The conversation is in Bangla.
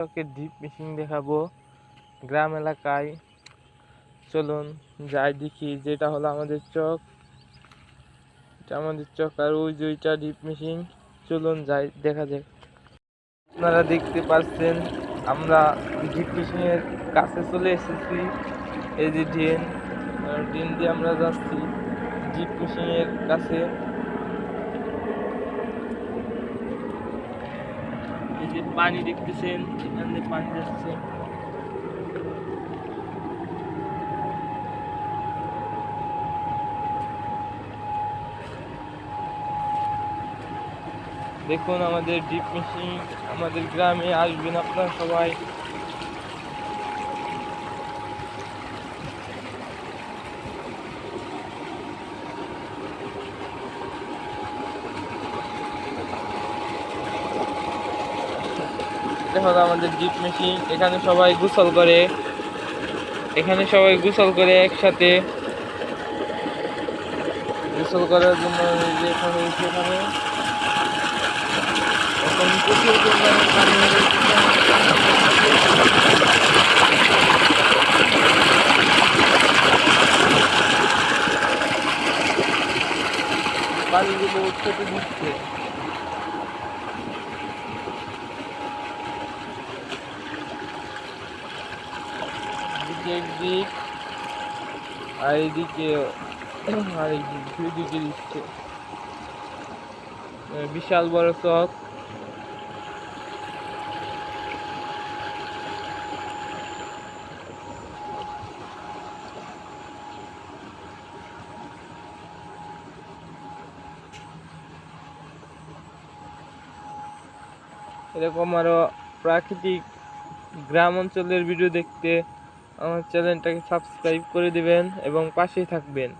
চকের ডিপ মেশিন দেখাবো, গ্রাম এলাকায়। চলুন যাই দেখি, যেটা হলো আমাদের চক। এটা আমাদের চক আর ওই যে ওইটা ডিপ মেশিন চলুন যাই, দেখা যাক। আপনারা দেখতে পাচ্ছেন, আমরা ডিপ মেশিনের কাছে চলে এসেছি। এই যে ড্রেন ড্রেন দিয়ে আমরা যাচ্ছি। ডিপ মেশিনের কাছে। এই যে পানি দেখতেছেন, এখান দিয়ে পানি যাচ্ছে। দেখুন আমাদের ডিপ মেশিন আমাদের গ্রামে আসবেন আপনারা সবাই। এটা হলো আমাদের জিপ মেশিন এখানে সবাই গোসল করে। এখানে সবাই গোসল করে একসাথে। গোসল করার জন্য এখানে সেখানে এখন। প্রচুর এদিকে একদিক আর এদিকে, আর দুই দিকে দিচ্ছে। বিশাল বড় চক। এরকম আরও প্রাকৃতিক গ্রাম অঞ্চলের ভিডিও দেখতে আমার চ্যানেলটাকে সাবস্ক্রাইব করে দিবেন এবং পাশেই থাকবেন।